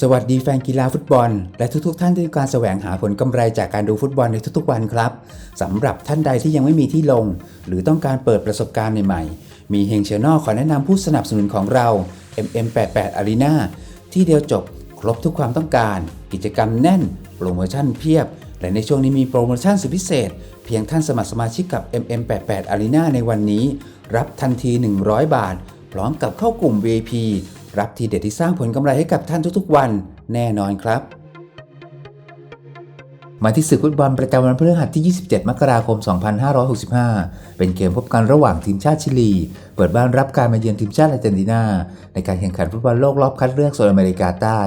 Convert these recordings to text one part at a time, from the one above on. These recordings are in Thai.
สวัสดีแฟนกีฬาฟุตบอล และทุกๆทท่านที่การแสวงหาผลกำไรจากการดูฟุตบอลในทุกๆวันครับสำหรับท่านใดที่ยังไม่มีที่ลง หรือต้องการเปิดประสบการณ์ใหม่ๆ มีเฮงเชนอลขอแนะนำผู้สนับสนุนของเรา MM88 Arena ที่เดียวจบครบทุกความต้องการ กิจกรรมแน่น โปรโมชั่นเพียบ และในช่วงนี้มีโปรโมชั่นสุดพิเศษ เพียงท่านสมัครสมาชิกกับ MM88 Arena ในวันนี้ รับทันที 100 บาท พร้อมกับเข้ากลุ่ม VIP รับทีเด็ดที่สร้างผลกำไรให้กับท่านทุกๆวันแน่นอนครับ มาที่ศึกฟุตบอลประจำวันพฤหัสที่ 27 มกราคม 2565 เป็นเกมพบกันระหว่างทีมชาติชิลี เปิดบ้านรับการมาเยือนทีมชาติอาร์เจนตินา ในการแข่งขันฟุตบอลโลกรอบคัดเลือกโซนอเมริกาใต้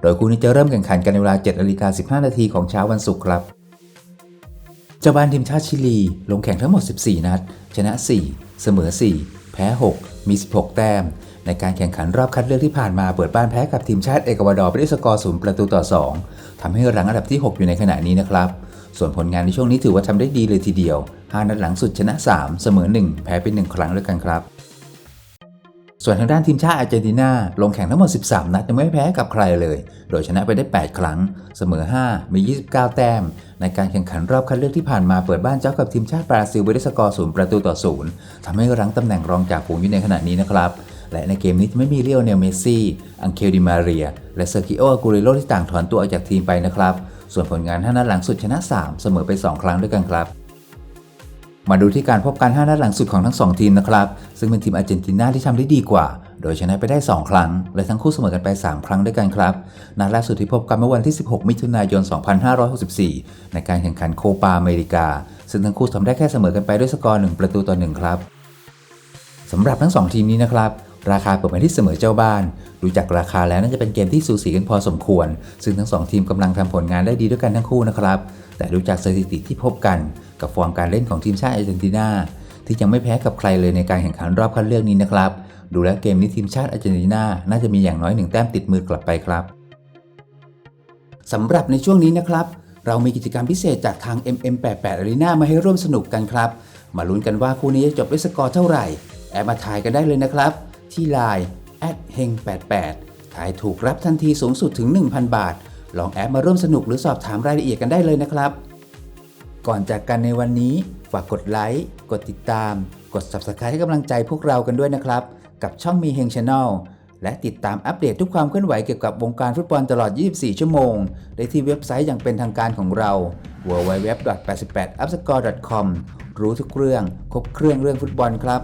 โดยคู่นี้จะเริ่มแข่งขันกันในเวลา7นาฬิกา15 นาทีของเช้าวันศุกร์ครับเจ้าบ้านทีมชาติชิลี ลงแข่งทั้งหมด 14 นัด ชนะ 4 เสมอ 4 แพ้ 6 มี 16 แต้ม ในการแข่งขันรอบคัดเลือกที่ผ่านมาเปิดบ้านแพ้กับทีมชาติเอกวาดอร์ไปด้วยสกอร์ศูนย์ประตูต่อ 2ทำให้รังอันดับที่ 6 อยู่ในขณะนี้นะครับ ส่วนผลงานในช่วงนี้ถือว่าทำได้ดีเลยทีเดียว 5 นัดหลังสุดชนะ 3 เสมอ 1 แพ้เป็น1ครั้งด้วยกันครับ ส่วนทางด้านทีมชาติอาร์เจนตินาลงแข่งทั้งหมด 13 นัดยังไม่แพ้กับใครเลย โดยชนะไปได้ 8 ครั้ง เสมอ 5 มี 29 แต้ม ในการแข่งขันรอบคัดเลือกที่ผ่านมาเปิดบ้านเจ้ากับทีมชาติบราซิลไปด้วยสกอร์ศูนย์ประตูต่อศูนย์ทำให้รั้งตำแหน่งรองจากฝูงอยู่ในขณะนี้นะครับ และในเกมนี้จะไม่มีเรียวเนลเมซี่ อังเคลดิมาเรีย และเซอร์กิโออากูเรโรที่ต่างถอนตัวออกจากทีมไปนะครับ ส่วนผลงาน5นัดหลังสุดชนะ 3 เสมอไป 2 ครั้งด้วยกันครับมาดูที่การพบกัน 5 นัดหลังสุดของทั้ง 2 ทีมนะครับ ซึ่งเป็นทีมอาร์เจนตินาที่ทำได้ดีกว่า โดยชนะไปได้ 2 ครั้ง และทั้งคู่เสมอกันไป 3 ครั้งด้วยกันครับ นัดล่าสุดที่พบกันเมื่อวันที่ 16 มิถุนายน 2564 ในการแข่งขันโคปาอเมริกา ซึ่งทั้งคู่ทำได้แค่เสมอกันไปด้วยสกอร์ 1 ประตูต่อ 1 ครับสำหรับทั้ง 2 ทีมนี้นะครับ ราคาเปิดมาที่เสมอเจ้าบ้าน ดูจากราคาแล้วน่าจะเป็นเกมที่สูสีกันพอสมควร ซึ่งทั้ง 2 ทีมกำลังทำผลงานได้ดีด้วยกันทั้งคู่นะครับ แต่ดูจากสถิติที่พบกันกับฟอร์มการเล่นของทีมชาติอาร์เจนตินาที่ยังไม่แพ้กับใครเลยในการแข่งขันรอบคัดเลือกนี้นะครับ ดูแล้วเกมนี้ทีมชาติอาร์เจนตินาน่าจะมีอย่างน้อยหนึ่งแต้มติดมือกลับไปครับสำหรับในช่วงนี้นะครับ เรามีกิจกรรมพิเศษจากทาง MM88 Arena มาให้ร่วมสนุกกันครับ มาลุ้นกันว่าคู่นี้จะจบด้วยสกอร์เท่าไหร่ แอบมาถ่ายกันได้เลยนะครับ ที่ Line h e n g 8 8ถ่ายถูกรับทันทีสูงสุดถึง 1,000 บาท ลองแอปมาร่วมสนุกหรือสอบถามรายละเอียดกันได้เลยนะครับ ก่อนจากกันในวันนี้ ฝากกดไลค์กดติดตาม กด Subscribe ให้กำลังใจพวกเรากันด้วยนะครับ กับช่องมีเฮงช n แนลและติดตามอัปเดตทุกความเคลื่อนไหวเกี่ยวกับวงการฟุตบอลตลอด 24 ชั่วโมง ได้ที่เว็บไซต์อย่างเป็นทางการของเรา www.88upscore.com รู้ทุกเรื่อง ครบเครื่องเรื่องฟุตบอลครับ